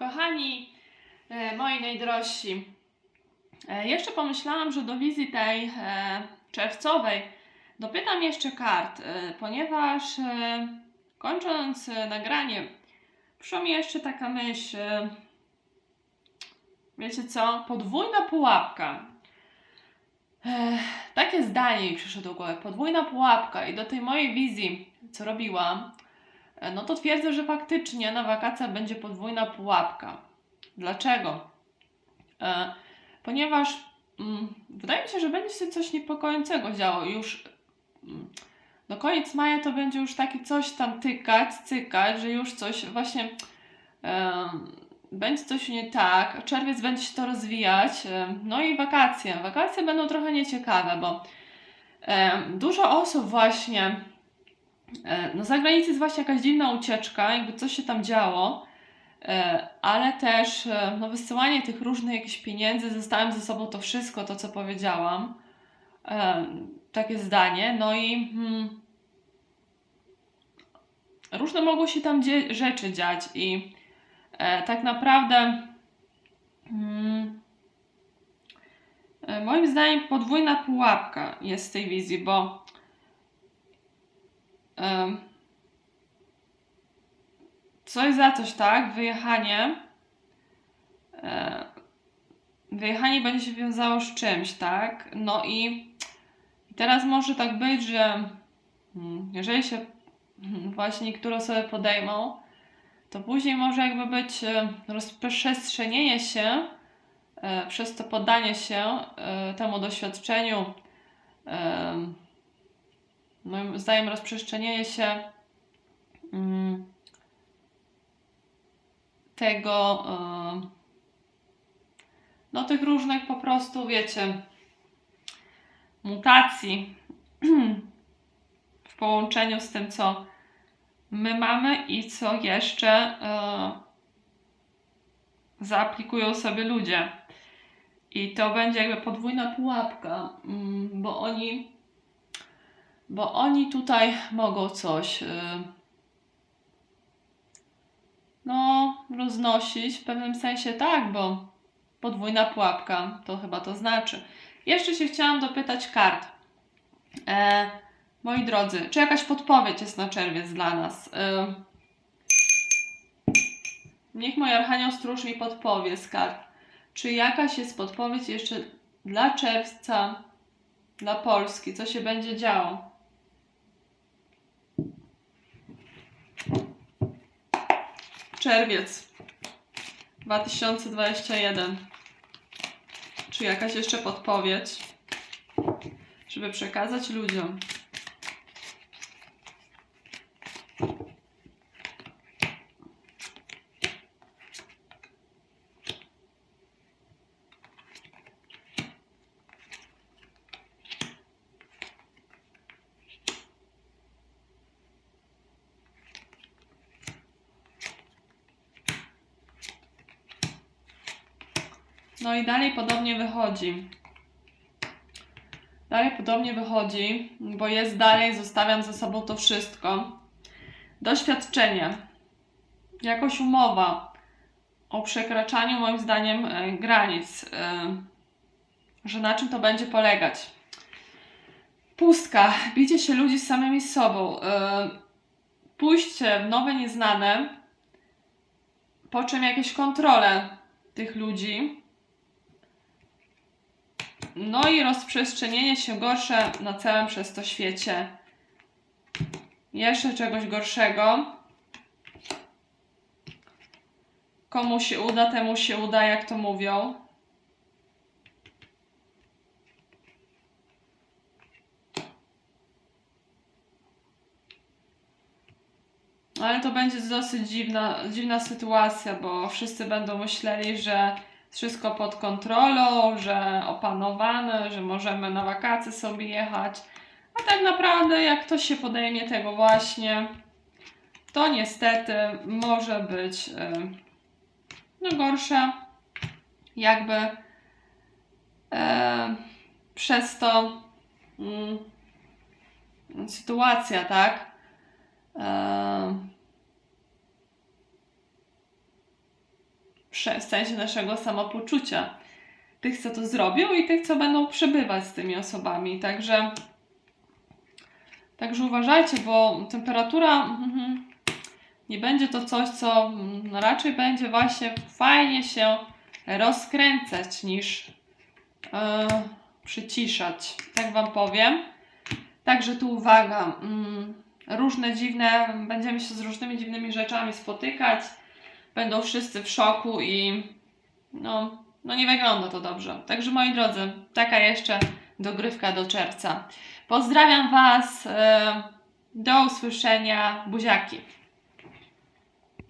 Kochani, e, moi najdrożsi, e, jeszcze pomyślałam, że do wizji tej e, czerwcowej dopytam jeszcze kart, ponieważ kończąc nagranie, przyszła mi jeszcze taka myśl, wiecie co, podwójna pułapka. Takie zdanie mi przyszło do głowy, podwójna pułapka i do tej mojej wizji, co robiłam, no to twierdzę, że faktycznie na wakacjach będzie podwójna pułapka. Dlaczego? E, ponieważ mm, wydaje mi się, że będzie się coś niepokojącego działo. Już mm, do koniec maja to będzie już taki coś tam tykać, cykać, że już coś właśnie em, będzie coś nie tak. Czerwiec będzie się to rozwijać. No i wakacje. Wakacje będą trochę nieciekawe, bo dużo osób właśnie E, No za granicą jest właśnie jakaś dziwna ucieczka, jakby coś się tam działo, e, ale też e, no, wysyłanie tych różnych jakichś pieniędzy, zostawiam ze sobą to wszystko, to co powiedziałam, E, takie zdanie, no i hmm, różne mogą się tam dzie- rzeczy dziać i e, tak naprawdę hmm, e, moim zdaniem podwójna pułapka jest w tej wizji, bo coś za coś, tak? Wyjechanie. e, Wyjechanie będzie się wiązało z czymś, tak? No i teraz może tak być, że mm, jeżeli się mm, właśnie niektóre osoby podejmą, to później może jakby być e, rozprzestrzenienie się e, przez to poddanie się temu doświadczeniu moim zdaniem rozprzestrzenienie się mm, tego, e, no tych różnych po prostu, wiecie, mutacji w połączeniu z tym, co my mamy i co jeszcze e, zaaplikują sobie ludzie. I to będzie jakby podwójna pułapka, mm, bo oni bo oni tutaj mogą coś y, no roznosić w pewnym sensie tak, bo podwójna pułapka to chyba to znaczy. Jeszcze się chciałam dopytać kart. E, moi drodzy, czy jakaś podpowiedź jest na czerwiec dla nas? E, niech mój Archanioł Stróż mi podpowie z kart. Czy jakaś jest podpowiedź jeszcze dla czerwca, dla Polski? Co się będzie działo? Czerwiec 2021. Czy jakaś jeszcze podpowiedź, żeby przekazać ludziom? No i dalej podobnie wychodzi. Dalej podobnie wychodzi, bo jest dalej, zostawiam ze sobą to wszystko. Doświadczenie. Jakoś umowa o przekraczaniu, moim zdaniem, e, granic. e, Że na czym to będzie polegać. Pustka. Bicie się ludzi z samymi sobą. e, Pójście w nowe, nieznane. Po czym jakieś kontrole tych ludzi. No i rozprzestrzenienie się gorsze na całym przez to świecie. Jeszcze czegoś gorszego. Komu się uda, temu się uda, jak to mówią. Ale to będzie dosyć dziwna, dziwna sytuacja, bo wszyscy będą myśleli, że wszystko pod kontrolą, że opanowane, że możemy na wakacje sobie jechać. A tak naprawdę, jak ktoś się podejmie tego właśnie, to niestety może być y, no gorsza, jakby e, przez to mm, sytuacja, tak? E, w sensie naszego samopoczucia. Tych, co to zrobią i tych, co będą przebywać z tymi osobami. Także, także uważajcie, bo temperatura mhm, nie będzie to coś, co mm, raczej będzie właśnie fajnie się rozkręcać niż e, przyciszać. Tak Wam powiem. Także tu uwaga, mm, różne dziwne, będziemy się z różnymi dziwnymi rzeczami spotykać. Będą wszyscy w szoku i no, no nie wygląda to dobrze. Także moi drodzy, taka jeszcze dogrywka do czerwca. Pozdrawiam Was. e, Do usłyszenia. Buziaki.